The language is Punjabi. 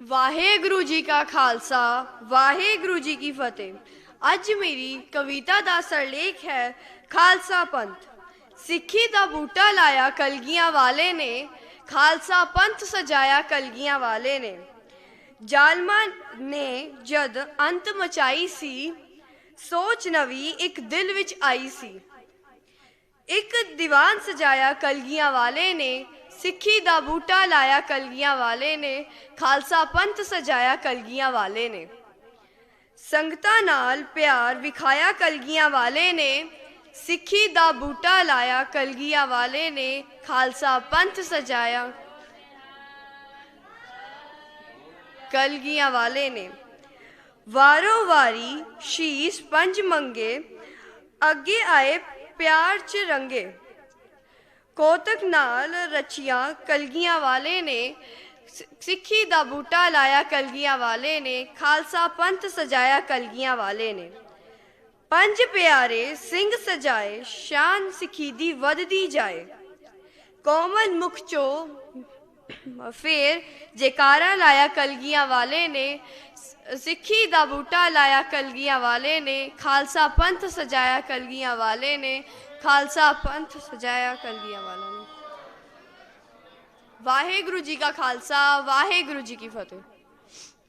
ਵਾਹਿਗੁਰੂ ਜੀ ਕਾ ਖਾਲਸਾ, ਵਾਹਿਗੁਰੂ ਜੀ ਕੀ ਫਤਿਹ। ਅੱਜ ਮੇਰੀ ਕਵਿਤਾ ਦਾ ਸਰਲੇਖ ਹੈ, ਖਾਲਸਾ ਪੰਥ। ਸਿੱਖੀ ਦਾ ਬੂਟਾ ਲਾਇਆ ਕਲਗੀਆਂ ਵਾਲੇ ਨੇ, ਖਾਲਸਾ ਪੰਥ ਸਜਾਇਆ ਕਲਗੀਆਂ ਵਾਲੇ ਨੇ। ਜ਼ਾਲਮਾਂ ਨੇ ਜਦ ਅੰਤ ਮਚਾਈ ਸੀ, ਸੋਚ ਨਵੀਂ ਇੱਕ ਦਿਲ ਵਿੱਚ ਆਈ ਸੀ। ਇੱਕ ਦੀਵਾਨ ਸਜਾਇਆ ਕਲਗੀਆਂ ਵਾਲੇ ਨੇ ਸਿੱਖੀ ਦਾ ਬੂਟਾ ਲਾਇਆ ਕਲਗੀਆਂ ਵਾਲੇ ਨੇ ਖਾਲਸਾ ਪੰਥ ਸਜਾਇਆ ਕਲਗੀਆਂ ਵਾਲੇ ਨੇ ਸੰਗਤਾਂ ਨਾਲ ਪਿਆਰ ਵਿਖਾਇਆ ਕਲਗੀਆਂ ਵਾਲੇ ਨੇ ਸਿੱਖੀ ਦਾ ਬੂਟਾ ਲਾਇਆ ਕਲਗੀਆਂ ਵਾਲੇ ਨੇ ਖਾਲਸਾ ਪੰਥ ਸਜਾਇਆ ਕਲਗੀਆਂ ਵਾਲੇ ਨੇ ਵਾਰੋ ਵਾਰੀ ਸ਼ੀਸ ਪੰਜ ਮੰਗੇ ਅੱਗੇ ਆਏ ਪਿਆਰ ਚ ਰੰਗੇ ਕੋਤਕ ਨਾਲ ਰਚੀਆਂ ਕਲਗੀਆਂ ਵਾਲੇ ਨੇ ਸਿੱਖੀ ਦਾ ਬੂਟਾ ਲਾਇਆ ਕਲਗੀਆਂ ਵਾਲੇ ਨੇ, ਖਾਲਸਾ ਪੰਥ ਸਜਾਇਆ ਕਲਗੀਆਂ ਵਾਲੇ ਨੇ। ਪੰਜ ਪਿਆਰੇ ਸਿੰਘ ਸਜਾਏ, ਸ਼ਾਨ ਸਿੱਖੀ ਦੀ ਵਧਦੀ ਜਾਏ। ਕੋਮਲ ਮੁਖ ਚੋ ਫੇਰ ਜੇਕਾਰਾ ਲਾਇਆ ਕਲਗੀਆਂ ਵਾਲੇ ਨੇ ਸਿੱਖੀ ਦਾ ਬੂਟਾ ਲਾਇਆ ਕਲਗੀਆਂ ਵਾਲੇ ਨੇ, ਖਾਲਸਾ ਪੰਥ ਸਜਾਇਆ ਕਲਗੀਆਂ ਵਾਲੇ ਨੇ, ਖਾਲਸਾ ਪੰਥ ਸਜਾਇਆ ਕਲਗੀਆਂ ਵਾਲੇ ਨੇ। ਵਾਹਿਗੁਰੂ ਜੀ ਕਾ ਖਾਲਸਾ, ਵਾਹਿਗੁਰੂ ਜੀ ਕੀ ਫਤਿਹ।